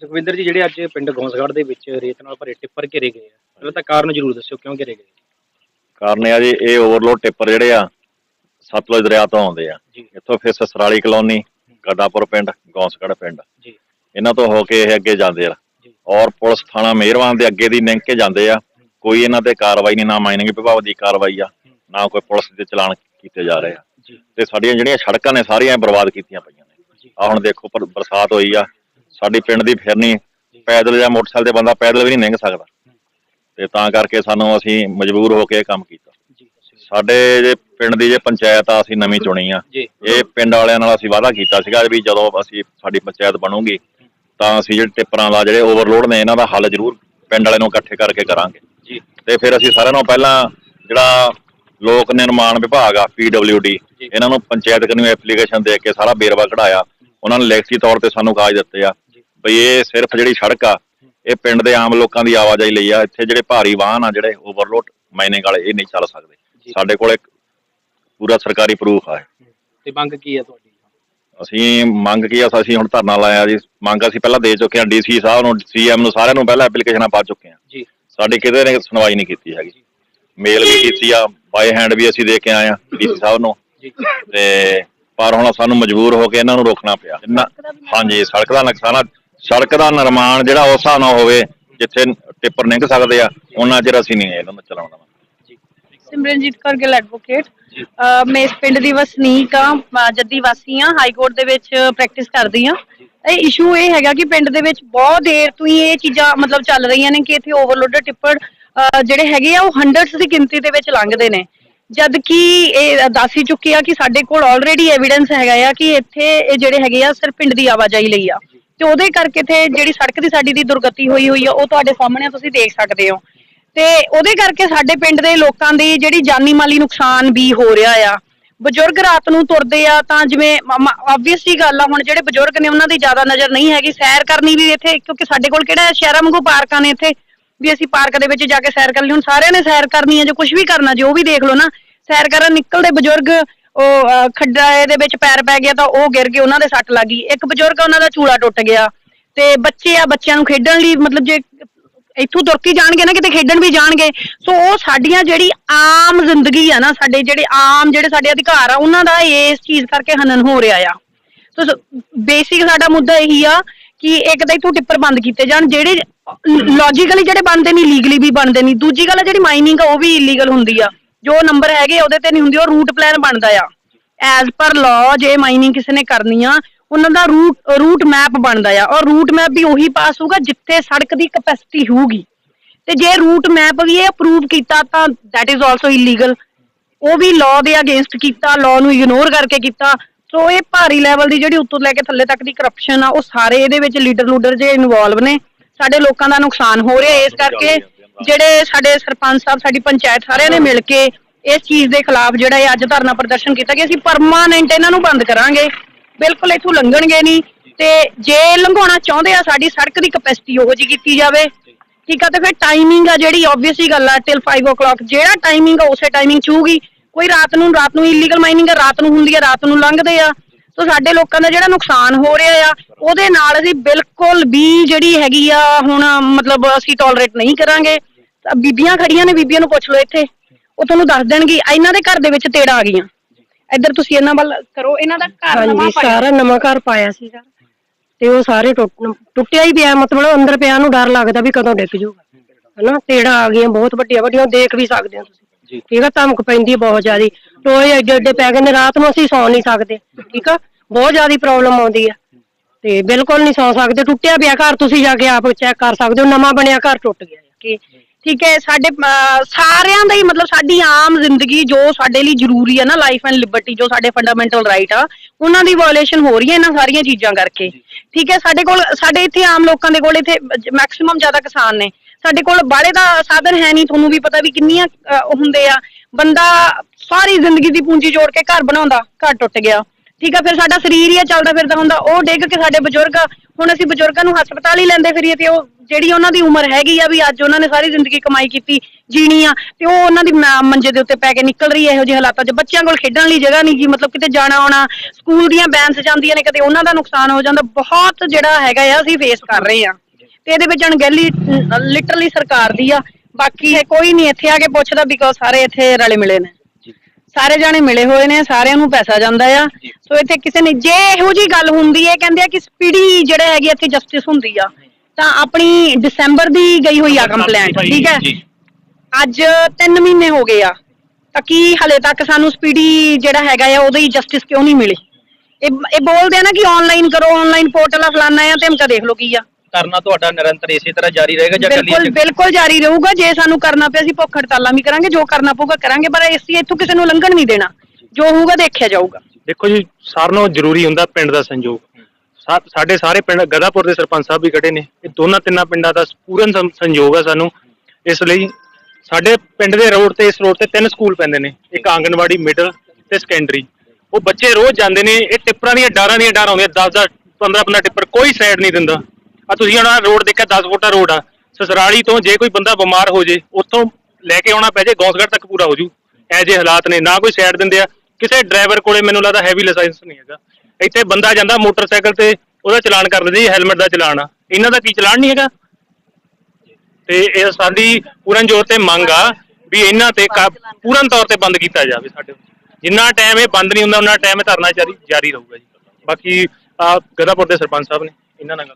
ਸੁਖਵਿੰਦਰ ਜੀ ਜਿਹੜੇ ਅੱਜ ਪਿੰਡ ਗੌਂਸਗੜ੍ਹ ਦੇ ਵਿੱਚ ਰੇਤ ਨਾਲ ਭਰੇ ਟਿੱਪਰ ਘੇਰੇ ਗਏ ਆ ਪਹਿਲਾਂ ਤਾਂ ਕਾਰਨ ਜ਼ਰੂਰ ਦੱਸਿਓ ਕਿਉਂ ਘੇਰੇ ਗਏ? ਕਾਰਨ ਇਹ ਆ ਜੀ ਇਹ ਓਵਰਲੋਡ ਟਿੱਪਰ ਜਿਹੜੇ ਆ ਸਤਲੁਜ ਦਰਿਆ ਤੋਂ ਆਉਂਦੇ ਆ। ਇੱਥੋਂ ਫਿਰ ਸਸਰਾਲੀ ਕਲੋਨੀ ਗੱਡਾਪੁਰ ਪਿੰਡ ਗੌਂਸਗੜ੍ਹ ਪਿੰਡ। ਜੀ। ਇਹਨਾਂ ਤੋਂ ਹੋ ਕੇ ਇਹ ਅੱਗੇ ਜਾਂਦੇ ਆ। ਔਰ ਪੁਲਿਸ ਥਾਣਾ ਮਿਹਰਵਾਨ ਦੇ ਅੱਗੇ ਦੀ ਲੰਘ ਕੇ ਜਾਂਦੇ ਆ। ਕੋਈ ਇਹਨਾਂ ਤੇ ਕਾਰਵਾਈ ਨਹੀਂ ਨਾ ਮਾਈਨਿੰਗ ਵਿਭਾਗ ਦੀ ਕਾਰਵਾਈ ਆ ਨਾ ਕੋਈ ਪੁਲਿਸ ਦੇ ਚਲਾਨ ਕੀਤੇ ਜਾ ਰਹੇ ਆ। ਤੇ ਸਾਡੀਆਂ ਜਿਹੜੀਆਂ ਸੜਕਾਂ ਨੇ ਸਾਰੀਆਂ ਬਰਬਾਦ ਕੀਤੀਆਂ ਪਈਆਂ ਨੇ। ਆ ਹੁਣ ਦੇਖੋ ਬਰਸਾਤ ਹੋਈ ਆ। ਸਾਡੀ ਪਿੰਡ ਦੀ ਫਿਰਨੀ ਪੈਦਲ ਜਾਂ ਮੋਟਰਸਾਈਕਲ ਤੇ ਬੰਦਾ ਪੈਦਲ ਵੀ ਨਹੀਂ ਲੰਘ ਸਕਦਾ। ਤੇ ਤਾਂ ਕਰਕੇ ਸਾਨੂੰ ਅਸੀਂ ਮਜਬੂਰ ਹੋ ਕੇ ਕੰਮ ਕੀਤਾ। ਸਾਡੇ ਜੇ ਪਿੰਡ ਦੀ ਜੇ ਪੰਚਾਇਤ ਆ ਅਸੀਂ ਨਵੀਂ ਚੁਣੀ ਆ। ਇਹ ਪਿੰਡ ਵਾਲਿਆਂ ਨਾਲ ਅਸੀਂ ਵਾਅਦਾ ਕੀਤਾ ਸੀਗਾ ਵੀ ਜਦੋਂ ਅਸੀਂ ਸਾਡੀ ਪੰਚਾਇਤ ਬਣੂਗੀ ਤਾਂ ਅਸੀਂ ਜਿਹੜੇ ਟਿੱਪਰਾਂ ਦਾ ਜਿਹੜੇ ਓਵਰਲੋਡ ਨੇ ਇਹਨਾਂ ਦਾ ਹੱਲ ਜ਼ਰੂਰ ਪਿੰਡ ਵਾਲਿਆਂ ਨੂੰ ਇਕੱਠੇ ਕਰਕੇ ਕਰਾਂਗੇ। ਜੀ। ਤੇ ਫਿਰ ਅਸੀਂ ਸਾਰਿਆਂ ਨੂੰ ਪਹਿਲਾਂ ਜਿਹੜਾ ਲੋਕ ਨਿਰਮਾਣ ਵਿਭਾਗ ਆ ਡੀ ਜੀ। ਇਹਨਾਂ ਨੂੰ ਪੰਚਾਇਤ ਕਨੂੰ ਐਪਲੀਕੇਸ਼ਨ ਦੇ ਕੇ ਸਾਰਾ ਬੇਰਵਾ ਕਢਾਇਆ। ਉਹਨਾਂ ਨੇ ਲਿਖਤੀ ਤੌਰ ਤੇ ਸਾਨੂੰ ਕਾਗਜ਼ ਦਿੱਤੇ ਆ। ਬਈ ਇਹ ਸਿਰਫ ਜਿਹੜੀ ਸੜਕ ਆ ਇਹ ਪਿੰਡ ਦੇ ਆਮ ਲੋਕਾਂ ਦੀ ਆਵਾਜਾਈ ਲਈ ਆ। ਇੱਥੇ ਜਿਹੜੇ ਭਾਰੀ ਵਾਹਨ ਆ ਜਿਹੜੇ ਓਵਰਲੋਡ ਮਾਈਨਿੰਗ ਵਾਲੇ ਇਹ ਨਹੀਂ ਚੱਲ ਸਕਦੇ। ਸਾਡੇ ਕੋਲ ਇੱਕ ਪੂਰਾ ਸਰਕਾਰੀ ਪ੍ਰੂਫ ਆ। ਤੇ ਮੰਗ ਕੀ ਹੈ ਤੁਹਾਡੀ? ਅਸੀਂ ਮੰਗ ਕੀ ਆ ਅਸੀਂ ਹੁਣ ਧਰਨਾ ਲਾਇਆ ਜੀ। ਮੰਗ ਅਸੀਂ ਪਹਿਲਾਂ ਦੇ ਚੁੱਕੇ ਹਾਂ। ਡੀਸੀ ਸਾਹਿਬ ਨੂੰ ਸੀਐਮ ਨੂੰ ਸਾਰਿਆਂ ਨੂੰ ਪਹਿਲਾਂ ਐਪਲੀਕੇਸ਼ਨਾਂ ਪਾ ਚੁੱਕੇ ਜੀ। ਸਾਡੀ ਕਿਤੇ ਨੇ ਸੁਣਵਾਈ ਨਹੀਂ ਕੀਤੀ ਹੈਗੀ। ਮੇਲ ਵੀ ਕੀਤੀ ਆ। ਬਾਈ ਹੈਂਡ ਵੀ ਅਸੀਂ ਦੇ ਕੇ ਆਏ ਆ ਡੀਸੀ ਸਾਹਿਬ ਨੂੰ। ਤੇ ਪਰ ਹੁਣ ਸਾਨੂੰ ਮਜਬੂਰ ਹੋ ਕੇ ਇਹਨਾਂ ਨੂੰ ਰੋਕਣਾ ਪਿਆ। ਹਾਂਜੀ ਸੜਕ ਦਾ ਨੁਕਸਾਨ ਆ। ਸੜਕ ਦਾ ਨਿਰਮਾਣ ਜਿਹੜਾ ਉਸ ਹਿਸਾਬ ਨਾਲ ਹੋਵੇ ਜਿੱਥੇ ਟਿੱਪਰ ਲੰਘ ਸਕਦੇ ਆ ਉਹਨਾਂ ਚਿਰ ਅਸੀਂ ਨਹੀਂ ਇਹਨਾਂ ਨੂੰ ਚਲਾਉਣ। ਸਿਮਰਨਜੀਤ ਕੌਰ ਗਿੱਲ ਐਡਵੋਕੇਟ ਮੈਂ ਇਸ ਪਿੰਡ ਦੀ ਵਸਨੀਕ ਆ ਜੱਦੀ ਵਾਸੀ ਆ ਹਾਈ ਕੋਰਟ ਦੇ ਵਿੱਚ ਪ੍ਰੈਕਟਿਸ ਕਰਦੀ ਆ। ਇਹ ਇਸ਼ੂ ਇਹ ਹੈਗਾ ਕਿ ਪਿੰਡ ਦੇ ਵਿੱਚ ਬਹੁਤ ਦੇਰ ਤੋਂ ਹੀ ਇਹ ਚੀਜ਼ਾਂ ਮਤਲਬ ਚੱਲ ਰਹੀਆਂ ਨੇ ਕਿ ਇੱਥੇ ਓਵਰਲੋਡਡ ਟਿੱਪਰ ਜਿਹੜੇ ਹੈਗੇ ਆ ਉਹ ਹੰਡਰਡਸ ਦੀ ਗਿਣਤੀ ਦੇ ਵਿੱਚ ਲੰਘਦੇ ਨੇ। ਜਦ ਕਿ ਇਹ ਦੱਸ ਹੀ ਚੁੱਕੀ ਆ ਕਿ ਸਾਡੇ ਕੋਲ ਆਲਰੇਡੀ ਐਵੀਡੈਂਸ ਹੈਗਾ ਆ ਕਿ ਇੱਥੇ ਇਹ ਜਿਹੜੇ ਹੈਗੇ ਆ ਸਿਰਫ ਪਿੰਡ ਦੀ ਆਵਾਜਾਈ ਲਈ ਆ। ਤੇ ਉਹਦੇ ਕਰਕੇ ਤੇ ਜਿਹੜੀ ਸੜਕ ਦੀ ਸਾਡੀ ਦੀ ਦੁਰਗਤੀ ਹੋਈ ਹੋਈ ਆ ਉਹ ਤੁਹਾਡੇ ਸਾਹਮਣੇ ਆ, ਤੁਸੀਂ ਦੇਖ ਸਕਦੇ ਹੋ। ਤੇ ਉਹਦੇ ਕਰਕੇ ਸਾਡੇ ਪਿੰਡ ਦੇ ਲੋਕਾਂ ਦੀ ਜਿਹੜੀ ਜਾਨੀ ਮਾਲੀ ਨੁਕਸਾਨ ਵੀ ਹੋ ਰਿਹਾ ਆ। ਬਜ਼ੁਰਗ ਰਾਤ ਨੂੰ ਤੁਰਦੇ ਆ ਤਾਂ ਜਿਵੇਂ ਆਬਵੀਅਸ ਗੱਲ ਆ ਹੁਣ ਜਿਹੜੇ ਬਜ਼ੁਰਗ ਨੇ ਉਹਨਾਂ ਦੀ ਜ਼ਿਆਦਾ ਨਜ਼ਰ ਨਹੀਂ ਹੈਗੀ। ਸੈਰ ਕਰਨੀ ਵੀ ਇੱਥੇ ਕਿਉਂਕਿ ਸਾਡੇ ਕੋਲ ਕਿਹੜਾ ਸ਼ਹਿਰਾਂ ਵਾਂਗੂ ਪਾਰਕਾਂ ਨੇ ਇੱਥੇ। ਵੀ ਅਸੀਂ ਪਾਰਕ ਦੇ ਵਿੱਚ ਜਾ ਕੇ ਸੈਰ ਕਰ ਲਈ ਹੁਣ ਸਾਰਿਆਂ ਨੇ ਸੈਰ ਕਰਨੀ ਹੈ ਜੋ ਕੁਝ ਵੀ ਕਰਨਾ ਜੋ ਵੀ ਦੇਖ ਲਓ ਨਾ ਸੈਰ ਕਰਨ ਨਿਕਲਦੇ ਬਜ਼ੁਰਗ ਉਹ ਅਹ, ਖੱਡਾ ਦੇ ਵਿੱਚ ਪੈਰ ਪੈ ਗਿਆ ਤਾਂ ਉਹ ਗਿਰ ਗਏ ਉਹਨਾਂ ਦੇ ਸੱਟ ਲੱਗ ਗਈ। ਇੱਕ ਬਜ਼ੁਰਗ ਆ, ਉਹਨਾਂ ਦਾ ਚੂਲਾ ਟੁੱਟ ਗਿਆ। ਤੇ ਬੱਚੇ ਆ ਬੱਚਿਆਂ ਨੂੰ ਖੇਡਣ ਲਈ ਮਤਲਬ ਜੇ ਇੱਥੋਂ ਤੁਰ ਕੇ ਜਾਣਗੇ ਨਾ ਕਿਤੇ ਖੇਡਣ ਵੀ ਜਾਣਗੇ। ਸੋ ਉਹ ਸਾਡੀਆਂ ਜਿਹੜੀ ਆਮ ਜ਼ਿੰਦਗੀ ਆ ਨਾ ਸਾਡੇ ਜਿਹੜੇ ਆਮ ਜਿਹੜੇ ਸਾਡੇ ਅਧਿਕਾਰ ਆ ਉਹਨਾਂ ਦਾ ਇਸ ਚੀਜ਼ ਕਰਕੇ ਹਨਨ ਹੋ ਰਿਹਾ ਆ। ਸੋ ਬੇਸਿਕ ਸਾਡਾ ਮੁੱਦਾ ਇਹੀ ਆ ਕਿ ਇੱਕ ਤਾਂ ਇੱਥੋਂ ਟਿੱਪਰ ਬੰਦ ਕੀਤੇ ਜਾਣ ਜਿਹੜੇ ਲੌਜੀਕਲੀ ਜਿਹੜੇ ਬਣਦੇ ਨਹੀਂ ਲੀਗਲੀ ਵੀ ਬਣਦੇ ਨਹੀਂ। ਦੂਜੀ ਗੱਲ ਆ ਜਿਹੜੀ ਮਾਈਨਿੰਗ ਆ ਉਹ ਵੀ ਇਲੀਗਲ ਹੁੰਦੀ ਆ। ਜੋ ਨੰਬਰ ਹੈਗੇ ਉਹਦੇ ਤੇ ਨਹੀਂ ਹੁੰਦੀ, ਉਹ ਰੂਟ ਪਲਾਨ ਬਣਦਾ ਆ। ਐਜ਼ ਪਰ ਲਾਅ ਜੇ ਮਾਈਨਿੰਗ ਕਿਸੇ ਨੇ ਕਰਨੀ ਆ, ਉਹਨਾਂ ਦਾ ਰੂਟ ਰੂਟ ਮੈਪ ਬਣਦਾ ਆ। ਔਰ ਰੂਟ ਮੈਪ ਵੀ ਉਹੀ ਪਾਸ ਹੋਊਗਾ ਜਿੱਥੇ ਸੜਕ ਦੀ ਕਪੈਸਿਟੀ ਹੋਊਗੀ। ਤੇ ਜੇ ਰੂਟ ਮੈਪ ਵੀ ਇਹ ਅਪਰੂਵ ਕੀਤਾ, ਤਾਂ that is also illegal ਉਹ ਵੀ ਲਾਅ ਦੇ ਅਗੇਂਸਟ ਕੀਤਾ ਲਾਅ ਨੂੰ ਇਗਨੋਰ ਕਰਕੇ ਕੀਤਾ। ਸੋ ਇਹ ਭਾਰੀ ਲੈਵਲ ਦੀ ਜਿਹੜੀ ਉੱਤੋਂ ਲੈ ਕੇ ਥੱਲੇ ਤੱਕ ਦੀ ਕਰਪਸ਼ਨ ਆ, ਉਹ ਸਾਰੇ ਇਹਦੇ ਵਿੱਚ ਲੀਡਰ ਲੂਡਰ ਜੇ ਇਨਵੋਲਵ ਨੇ। ਸਾਡੇ ਲੋਕਾਂ ਦਾ ਨੁਕਸਾਨ ਹੋ ਰਿਹਾ ਇਸ ਕਰਕੇ। ਜਿਹੜੇ ਸਾਡੇ ਸਰਪੰਚ ਸਾਹਿਬ, ਸਾਡੀ ਪੰਚਾਇਤ ਸਾਰਿਆਂ ਨੇ ਮਿਲ ਕੇ ਇਸ ਚੀਜ਼ ਦੇ ਖਿਲਾਫ ਜਿਹੜਾ ਇਹ ਅੱਜ ਧਰਨਾ ਪ੍ਰਦਰਸ਼ਨ ਕੀਤਾ ਕਿ ਅਸੀਂ ਪਰਮਾਨੈਂਟ ਇਹਨਾਂ ਨੂੰ ਬੰਦ ਕਰਾਂਗੇ। ਬਿਲਕੁਲ ਇੱਥੋਂ ਲੰਘਣਗੇ ਨਹੀਂ ਤੇ ਜੇ ਲੰਘਾਉਣਾ ਚਾਹੁੰਦੇ ਆ, ਸਾਡੀ ਸੜਕ ਦੀ ਕਪੈਸਿਟੀ ਉਹੋ ਜਿਹੀ ਕੀਤੀ ਜਾਵੇ। ਠੀਕ ਆ, ਤੇ ਫਿਰ ਟਾਈਮਿੰਗ ਆ ਜਿਹੜੀ ਆਬਵੀਅਸਲੀ ਗੱਲ ਆ ਟਿਲ 5 o'clock ਜਿਹੜਾ ਟਾਈਮਿੰਗ ਆ, ਉਸੇ ਟਾਈਮਿੰਗ ਚੂਗੀ ਕੋਈ ਰਾਤ ਨੂੰ ਰਾਤ ਨੂੰ ਇਲੀਗਲ ਮਾਈਨਿੰਗ ਆ, ਰਾਤ ਨੂੰ ਹੁੰਦੀ ਆ, ਰਾਤ ਨੂੰ ਲੰਘਦੇ ਆ। ਸੋ ਸਾਡੇ ਲੋਕਾਂ ਦਾ ਜਿਹੜਾ ਨੁਕਸਾਨ ਹੋ ਰਿਹਾ ਆ ਉਹਦੇ ਨਾਲ ਅਸੀਂ ਬਿਲਕੁਲ ਵੀ ਜਿਹੜੀ ਹੈਗੀ ਆ ਹੁਣ ਮਤਲਬ ਅਸੀਂ ਟੋਲਰੇਟ ਨਹੀਂ ਕਰਾਂਗੇ। ਤਾਂ ਬੀਬੀਆਂ ਖੜੀਆਂ ਨੇ ਬੀਬੀਆਂ ਨੂੰ ਪੁੱਛ ਲਓ ਇੱਥੇ। ਉਹ ਤੁਹਾਨੂੰ ਦੱਸ ਦੇਣਗੇ ਇਹਨਾਂ ਦੇ ਘਰ ਦੇ ਵਿੱਚ ਤੇੜਾ ਆ ਗਈਆਂ। ਇੱਧਰ ਤੁਸੀਂ ਇਹਨਾਂ ਵੱਲ ਕਰੋ ਇਹਨਾਂ ਦਾ ਘਰ ਨਵਾਂ ਹਾਂਜੀ ਪਾਇਆ। ਸਾਰਾ ਨਵਾਂ ਘਰ ਪਾਇਆ ਸੀਗਾ। ਤੇ ਉਹ ਸਾਰੇ ਟੁੱਟ ਟੁੱਟਿਆ ਹੀ ਪਿਆ ਮਤਲਬ ਅੰਦਰ ਪਿਆ ਨੂੰ ਡਰ ਲੱਗਦਾ ਵੀ ਕਦੋਂ ਡਿੱਗ ਜਾਊਗਾ ਹਨਾ ਤੇੜਾ ਆ ਗਈਆਂ ਬਹੁਤ ਵੱਡੀਆਂ ਵੱਡੀਆਂ ਦੇਖ ਵੀ ਸਕਦੇ ਹੋ ਤੁਸੀਂ। ਠੀਕ ਆ ਧਮਕ ਪੈਂਦੀ ਹੈ ਬਹੁਤ ਜ਼ਿਆਦੀ। ਟੋਏ ਐਡੇ ਐਡੇ ਪੈ ਗਏ ਨੇ ਰਾਤ ਨੂੰ ਅਸੀਂ ਸੌਂ ਨਹੀਂ ਸਕਦੇ। ਠੀਕ ਆ ਬਹੁਤ ਜ਼ਿਆਦੀ ਪ੍ਰੋਬਲਮ ਆਉਂਦੀ ਆ। ਤੇ ਬਿਲਕੁਲ ਨਹੀਂ ਸੌਂ ਸਕਦੇ ਟੁੱਟਿਆ ਪਿਆ ਘਰ ਤੁਸੀਂ ਜਾ ਕੇ ਆਪ ਚੈੱਕ ਕਰ ਸਕਦੇ ਹੋ ਨਵਾਂ ਬਣਿਆ ਘਰ ਟੁੱਟ ਗਿਆ ਕਿ ਠੀਕ ਹੈ ਸਾਡੇ ਅਹ, ਸਾਰਿਆਂ ਦਾ ਹੀ ਮਤਲਬ ਸਾਡੀ ਆਮ ਜ਼ਿੰਦਗੀ ਜੋ ਸਾਡੇ ਲਈ ਜ਼ਰੂਰੀ ਹੈ ਨਾ ਲਾਈਫ ਐਂਡ ਲਿਬਰਟੀ ਜੋ ਸਾਡੇ ਫੰਡਾਮੈਂਟਲ ਰਾਈਟ ਆ ਉਹਨਾਂ ਦੀ ਵਾਇਓਲੇਸ਼ਨ ਹੋ ਰਹੀ ਹੈ ਇਹਨਾਂ ਸਾਰੀਆਂ ਚੀਜ਼ਾਂ ਕਰਕੇ। ਠੀਕ ਹੈ ਸਾਡੇ ਕੋਲ ਸਾਡੇ ਇੱਥੇ ਆਮ ਲੋਕਾਂ ਦੇ ਕੋਲ ਇੱਥੇ ਮੈਕਸਿਮਮ ਜ਼ਿਆਦਾ ਕਿਸਾਨ ਨੇ। ਸਾਡੇ ਕੋਲ ਬਾੜੇ ਦਾ ਸਾਧਨ ਹੈ ਨਹੀਂ ਤੁਹਾਨੂੰ ਵੀ ਪਤਾ ਵੀ ਕਿੰਨੀਆਂ ਅਹ, ਹੁੰਦੇ ਆ। ਬੰਦਾ ਸਾਰੀ ਜ਼ਿੰਦਗੀ ਦੀ ਪੂੰਜੀ ਜੋੜ ਕੇ ਘਰ ਬਣਾਉਂਦਾ ਘਰ ਟੁੱਟ ਗਿਆ। ਠੀਕ ਆ, ਫਿਰ ਸਾਡਾ ਸਰੀਰ ਹੀ ਆ, ਚੱਲਦਾ ਫਿਰਦਾ ਹੁੰਦਾ। ਉਹ ਡਿੱਗ ਕੇ ਸਾਡੇ ਬਜ਼ੁਰਗ, ਹੁਣ ਅਸੀਂ ਬਜ਼ੁਰਗਾਂ ਨੂੰ ਹਸਪਤਾਲ ਹੀ ਲੈਂਦੇ ਫਿਰੀਏ ਤੇ ਉਹ ਜਿਹੜੀ ਉਹਨਾਂ ਦੀ ਉਮਰ ਹੈਗੀ ਆ ਵੀ ਅੱਜ ਉਹਨਾਂ ਨੇ ਸਾਰੀ ਜ਼ਿੰਦਗੀ ਕਮਾਈ ਕੀਤੀ, ਜੀਣੀ ਆ, ਤੇ ਉਹ ਉਹਨਾਂ ਦੀ ਮ- ਮੰਜੇ ਦੇ ਉੱਤੇ ਪੈ ਕੇ ਨਿਕਲ ਰਹੀ ਹੈ ਇਹੋ ਜਿਹੇ ਹਾਲਾਤਾਂ 'ਚ। ਬੱਚਿਆਂ ਕੋਲ ਖੇਡਣ ਲਈ ਜਗ੍ਹਾ ਨਹੀਂ ਜੀ, ਮਤਲਬ ਕਿਤੇ ਜਾਣਾ ਆਉਣਾ, ਸਕੂਲ ਦੀਆਂ ਬੈਂਸ ਜਾਂਦੀਆਂ ਨੇ ਕਦੇ ਉਹਨਾਂ ਦਾ ਨੁਕਸਾਨ ਹੋ ਜਾਂਦਾ। ਬਹੁਤ ਜਿਹੜਾ ਹੈਗਾ ਆ, ਅਸੀਂ ਫੇਸ ਕਰ ਰਹੇ ਆ। ਤੇ ਇਹਦੇ ਵਿੱਚ ਅਣਗਹਿਲੀ ਲਿਟਰਲੀ ਸਰਕਾਰ ਦੀ ਆ। ਬਾਕੀ ਇਹ ਕੋਈ ਨਹੀਂ ਇੱਥੇ ਆ ਕੇ ਪੁੱਛਦਾ ਬਿਕੋਜ਼ ਸਾਰੇ ਇੱਥੇ ਰਲੇ ਮਿਲੇ ਨੇ। ਸਾਰੇ ਜਾਣੇ ਮਿਲੇ ਹੋਏ ਨੇ ਸਾਰਿਆਂ ਨੂੰ ਪੈਸਾ ਜਾਂਦਾ ਆ। ਸੋ ਇੱਥੇ ਕਿਸੇ ਨੇ ਜੇ ਇਹੋ ਜੀ ਗੱਲ ਹੁੰਦੀ ਹੈ ਕਹਿੰਦੇ ਆ ਕਿ ਸਪੀਡੀ ਜਿਹੜਾ ਹੈਗੀ ਇੱਥੇ ਜਸਟਿਸ ਹੁੰਦੀ ਆ। ਤਾਂ ਆਪਣੀ ਦਸੰਬਰ ਦੀ ਗਈ ਹੋਈ ਆ ਕੰਪਲੇਂਟ ਠੀਕ ਹੈ? ਅੱਜ 3 ਮਹੀਨੇ ਹੋ ਗਏ ਆ। ਤਾਂ ਕੀ ਹਲੇ ਤੱਕ ਸਾਨੂੰ ਸਪੀਡੀ ਜਿਹੜਾ ਹੈਗਾ ਆ ਉਹਦੀ ਜਸਟਿਸ ਕਿਉਂ ਨਹੀਂ ਮਿਲੀ? ਇਹ ਇਹ ਬੋਲਦੇ ਆ ਨਾ ਕਿ ਆਨਲਾਈਨ ਕਰੋ ਆਨਲਾਈਨ ਪੋਰਟਲ ਆ ਫਲਾਨਾ ਆ ਤੇ ਹਮਕਾ ਦੇਖ ਲਓ ਕੀ ਆ। ਕਰਨਾ ਤੁਹਾਡਾ ਨਿਰੰਤਰ ਇਸੇ ਤਰ੍ਹਾਂ ਜਾਰੀ ਰਹੇਗਾ ਜਾਂ ਬਿਲਕੁਲ ਕੱਲੀ ਬਿਲਕੁਲ ਜਾਰੀ ਰਹੂਗਾ। ਜੇ ਸਾਨੂੰ ਕਰਨਾ ਪਿਆ ਅਸੀਂ ਭੁੱਖ ਹੜਤਾਲਾਂ ਵੀ ਕਰਾਂਗੇ ਜੋ ਕਰਨਾ ਪਊਗਾ ਕਰਾਂਗੇ ਪਰ ਅਸੀਂ ਇੱਥੋਂ ਕਿਸੇ ਨੂੰ ਲੰਘਣ ਨਹੀਂ ਦੇਣਾ। ਜੋ ਹੋਊਗਾ ਦੇਖਿਆ ਜਾਊਗਾ। ਦੇਖੋ ਜੀ ਸਾਰਿਆਂ ਨਾਲੋਂ ਜ਼ਰੂਰੀ ਹੁੰਦਾ ਪਿੰਡ ਦਾ ਸੰਯੋਗ। ਸਾ- ਸਾਡੇ ਸਾਰੇ ਪਿੰਡ ਗਦਾਪੁਰ ਦੇ ਸਰਪੰਚ ਸਾਹਿਬ ਵੀ ਖੜੇ ਨੇ। ਇਹ ਦੋਨਾਂ ਤਿੰਨਾਂ ਪਿੰਡਾਂ ਦਾ ਪੂਰਨ ਸੰ- ਸੰਯੋਗ ਆ ਸਾਨੂੰ। ਇਸ ਲਈ ਸਾਡੇ ਪਿੰਡ ਦੇ ਰੋਡ ਤੇ ਇਸ ਰੋਡ ਤੇ ਤਿੰਨ ਸਕੂਲ ਪੈਂਦੇ ਨੇ। ਇੱਕ ਆਂਗਨਵਾੜੀ ਮਿਡਲ ਤੇ ਸੈਕੰਡਰੀ। ਉਹ ਬੱਚੇ ਰੋਜ਼ ਜਾਂਦੇ ਨੇ ਇਹ ਟਿੱਪਰਾਂ ਦੀਆਂ ਡਾਰਾਂ ਦੀਆਂ ਡਾਰਾਂ ਆਉਂਦੀਆਂ 10 10 15 15 ਟਿੱਪਰ ਕੋਈ ਸਾਈਡ ਨਹੀਂ ਦਿੰਦਾ। ਆ ਤੁਸੀਂ ਹੁਣ ਰੋਡ ਦੇਖਿਆ 10 ਫੁੱਟਾ ਰੋਡ ਆ। ਸਸਰਾਲੀ ਤੋਂ ਜੇ ਕੋਈ ਬੰਦਾ ਬਿਮਾਰ ਹੋ ਜੇ, ਉੱਥੋਂ ਲੈ ਕੇ ਆਉਣਾ ਪੈ ਜੇ, ਗੌਂਸਗੜ੍ਹ ਤੱਕ ਪੂਰਾ ਹੋ ਜੂ। ਐ ਜੇ ਹਾਲਾਤ ਨੇ, ਨਾ ਕੋਈ ਸਾਈਡ ਦਿੰਦੇ ਆ। ਕਿਸੇ ਡਰਾਈਵਰ ਕੋਲੇ ਮੈਨੂੰ ਲੱਗਦਾ ਹੈਵੀ ਲਾਇਸੈਂਸ ਨਹੀਂ ਹੈਗਾ। ਇੱਥੇ ਬੰਦਾ ਜਾਂਦਾ ਮੋਟਰਸਾਈਕਲ ਤੇ, ਉਹਦਾ ਚਲਾਨ ਕਰ ਦਿੰਦੇ ਜੀ ਹੈਲਮਟ ਦਾ ਚਲਾਨ ਆ। ਇਹਨਾਂ ਦਾ ਕੀ ਚਲਾਨ ਨਹੀਂ ਹੈਗਾ? ਤੇ ਇਹ ਸਾਡੀ ਪੂਰਨ ਜੋਰ ਤੇ ਮੰਗ ਆ ਵੀ ਇਹਨਾਂ ਤੇ ਕਾ- ਪੂਰਨ ਤੌਰ ਤੇ ਬੰਦ ਕੀਤਾ ਜਾਵੇ ਸਾਡੇ ਜਿੰਨਾ ਟਾਈਮ ਇਹ ਬੰਦ ਨਹੀਂ ਹੁੰਦਾ ਉਹਨਾਂ ਟਾਈਮ ਇਹ ਧਰਨਾ ਜਾਰੀ ਜਾਰੀ ਰਹੂਗਾ ਜੀ। ਬਾਕੀ ਆ ਗਦਾਪੁਰ ਦੇ ਸਰਪੰਚ ਸਾਹਿਬ ਨੇ, ਇਹਨਾਂ ਨਾਲ ਗੱਲ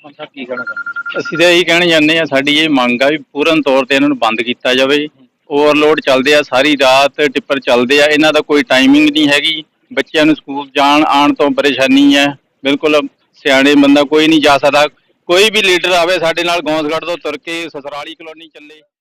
ਸਰਪੰਚ ਸਾਹਿਬ ਕੀ ਕਹਿਣਾ ਚਾਹੁੰਦੇ ਅਸੀਂ ਤਾਂ ਇਹੀ ਕਹਿਣਾ ਚਾਹੁੰਦੇ ਆ ਸਾਡੀ ਇਹ ਮੰਗ ਆ ਵੀ ਪੂਰਨ ਤੌਰ ਤੇ ਇਹਨਾਂ ਨੂੰ ਬੰਦ ਕੀਤਾ ਜਾਵੇ। ਓਵਰਲੋਡ ਚੱਲਦੇ ਆ, ਸਾਰੀ ਰਾਤ ਟਿੱਪਰ ਚੱਲਦੇ ਆ, ਇਹਨਾਂ ਦਾ ਕੋਈ ਟਾਈਮਿੰਗ ਨਹੀਂ ਹੈਗੀ। ਬੱਚਿਆਂ ਨੂੰ ਸਕੂਲ ਜਾਣ, ਆਉਣ ਤੋਂ ਪਰੇਸ਼ਾਨੀ ਹੈ ਬਿਲਕੁਲ ਸਿਆਣੇ ਬੰਦਾ ਕੋਈ ਨਹੀਂ ਜਾ ਸਕਦਾ। ਕੋਈ ਵੀ ਲੀਡਰ ਆਵੇ ਸਾਡੇ ਨਾਲ ਗੌਂਸਗੜ੍ਹ ਤੋਂ ਤੁਰ ਕੇ ਸਸਰਾਲੀ ਕਲੋਨੀ ਚੱਲੇ।